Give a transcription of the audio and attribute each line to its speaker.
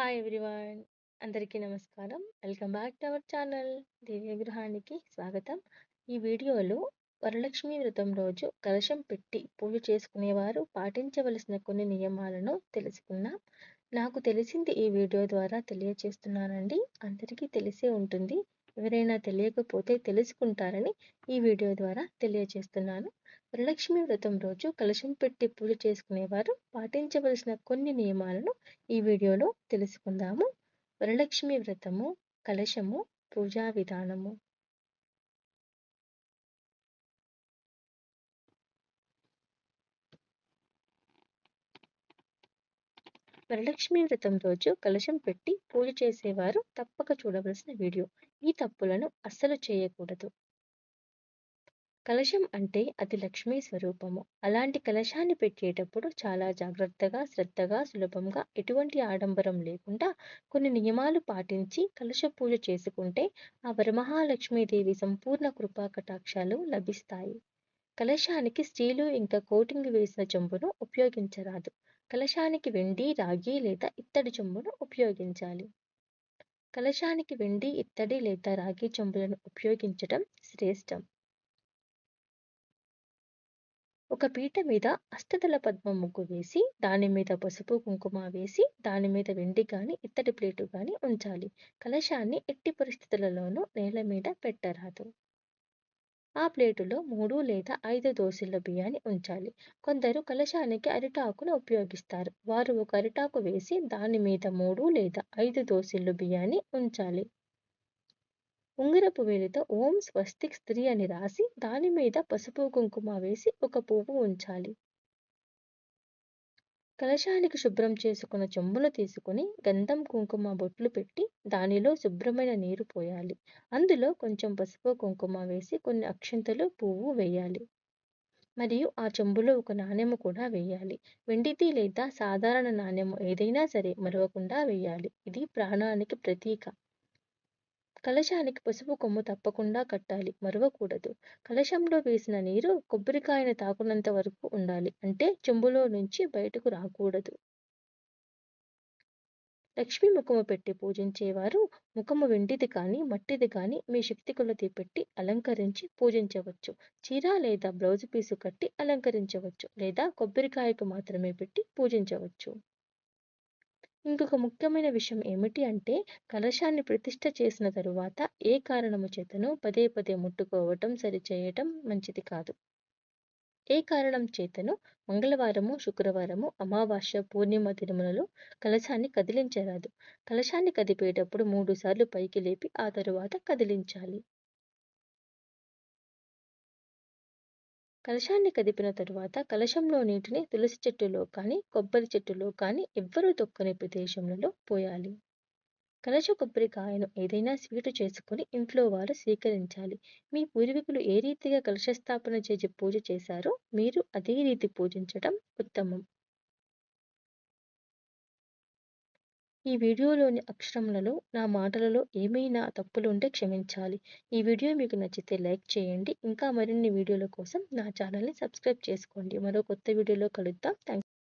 Speaker 1: Hi everyone అందరికీ నమస్కారం. Welcome back to our channel దివ్య గృహానికి స్వాగతం. ఈ వీడియోలో వరలక్ష్మి వ్రతం రోజు కలశం పెట్టి పూజ చేసుకునేవారు పాటించవలసిన కొన్ని నియమాలను తెలుసుకుందాం. నాకు తెలిసింది ఈ వీడియో ద్వారా తెలియచేస్తున్నానండి. అందరికీ తెలిసే ఉంటుంది. ఎవరైనా తెలియకపోతే తెలుసుకుంటారని ఈ వీడియో ద్వారా తెలియచేస్తున్నాను. వరలక్ష్మి వ్రతం రోజు కలశం పెట్టి పూజ చేసుకునేవారు. పాటించవలసిన కొన్ని నియమాలను ఈ వీడియోలో తెలుసుకుందాము. వరలక్ష్మి వ్రతము కలశము పూజా విధానము. వరలక్ష్మి వ్రతం రోజు కలశం పెట్టి పూజ చేసేవారు తప్పక చూడవలసిన వీడియో. ఈ తప్పులను అస్సలు చేయకూడదు. కలశం అంటే అది లక్ష్మీ స్వరూపము. అలాంటి కలశాన్ని పెట్టేటప్పుడు చాలా జాగ్రత్తగా శ్రద్ధగా సులభంగా ఎటువంటి ఆడంబరం లేకుండా కొన్ని నియమాలు పాటించి కలశ పూజ చేసుకుంటే ఆ వరమహాలక్ష్మీదేవి సంపూర్ణ కృపా కటాక్షాలు లభిస్తాయి. కలశానికి స్టీలు ఇంకా కోటింగ్ వేసిన చెంబును ఉపయోగించరాదు. కలశానికి వెండి రాగి లేదా ఇత్తడి చెంబును ఉపయోగించాలి. కలశానికి వెండి ఇత్తడి లేదా రాగి చెంబులను ఉపయోగించడం శ్రేష్టం. ఒక పీట మీద అష్టదళ పద్మ ముగ్గు వేసి దాని మీద పసుపు కుంకుమ వేసి దాని మీద వెండి కానీ ఇత్తడి ప్లేటు కానీ ఉంచాలి. కలశాన్ని ఎట్టి పరిస్థితులలోనూ నేల మీద పెట్టరాదు. ఆ ప్లేటులో మూడు లేదా ఐదు దోశల బియ్యాన్ని ఉంచాలి. కొందరు కలశానికి అరిటాకును ఉపయోగిస్తారు. వారు ఒక అరిటాకు వేసి దాని మీద మూడు లేదా ఐదు దోశలు బియ్యాన్ని ఉంచాలి. ఉంగరపు వేలితో ఓం స్వస్తిక్ స్త్రీ అని రాసి దాని మీద పసుపు కుంకుమ వేసి ఒక పువ్వు ఉంచాలి. కలశానికి శుభ్రం చేసుకున్న చెంబును తీసుకుని గంధం కుంకుమ బొట్లు పెట్టి దానిలో శుభ్రమైన నీరు పోయాలి. అందులో కొంచెం పసుపు కుంకుమ వేసి కొన్ని అక్షంతలు పువ్వు వేయాలి. మరియు ఆ చెంబులో ఒక నాణెము కూడా వేయాలి. వెండిది లేదా సాధారణ నాణ్యము ఏదైనా సరే మరవకుండా వేయాలి. ఇది ప్రాణానికి ప్రతీక. కలశానికి పసుపు కొమ్ము తప్పకుండా కట్టాలి మరవకూడదు. కలశంలో వేసిన నీరు కొబ్బరికాయను తాకునంత వరకు ఉండాలి అంటే చెంబులో నుంచి బయటకు రాకూడదు. లక్ష్మీ ముఖము పెట్టి పూజించేవారు ముఖము వెండిది కానీ మట్టిది కానీ మీ శక్తి కొలది పెట్టి అలంకరించి పూజించవచ్చు. చీర లేదా బ్లౌజ్ పీసు కట్టి అలంకరించవచ్చు లేదా కొబ్బరికాయకు మాత్రమే పెట్టి పూజించవచ్చు. ఇంకొక ముఖ్యమైన విషయం ఏమిటి అంటే కలశాన్ని ప్రతిష్ట చేసిన తరువాత ఏ కారణము చేతను పదే పదే ముట్టుకోవటం సరిచేయటం మంచిది కాదు. ఏ కారణం చేతను మంగళవారము శుక్రవారము అమావాస్య పూర్ణిమ దినములలో కలశాన్ని కదిలించరాదు. కలశాన్ని కదిపేటప్పుడు మూడు సార్లు పైకి లేపి ఆ తరువాత కదిలించాలి. కలశాన్ని కదిపిన తరువాత కలశంలో నీటిని తులసి చెట్టులో కానీ కొబ్బరి చెట్టులో కానీ ఎవ్వరూ తొక్కని ప్రదేశంలో పోయాలి. కలశ కొబ్బరికాయను ఏదైనా స్వీటు చేసుకుని ఇంట్లో వారు స్వీకరించాలి. మీ పూర్వీకులు ఏ రీతిగా కలశస్థాపన చేసి పూజ చేశారో మీరు అదే రీతి పూజించటం ఉత్తమం. ఈ వీడియోలోని అక్షరములలో నా మాటలలో ఏమైనా తప్పులు ఉంటే క్షమించాలి. ఈ వీడియో మీకు నచ్చితే లైక్ చేయండి. ఇంకా మరిన్ని వీడియోల కోసం నా ఛానల్ని సబ్స్క్రైబ్ చేసుకోండి. మరో కొత్త వీడియోలో కలుద్దాం. థ్యాంక్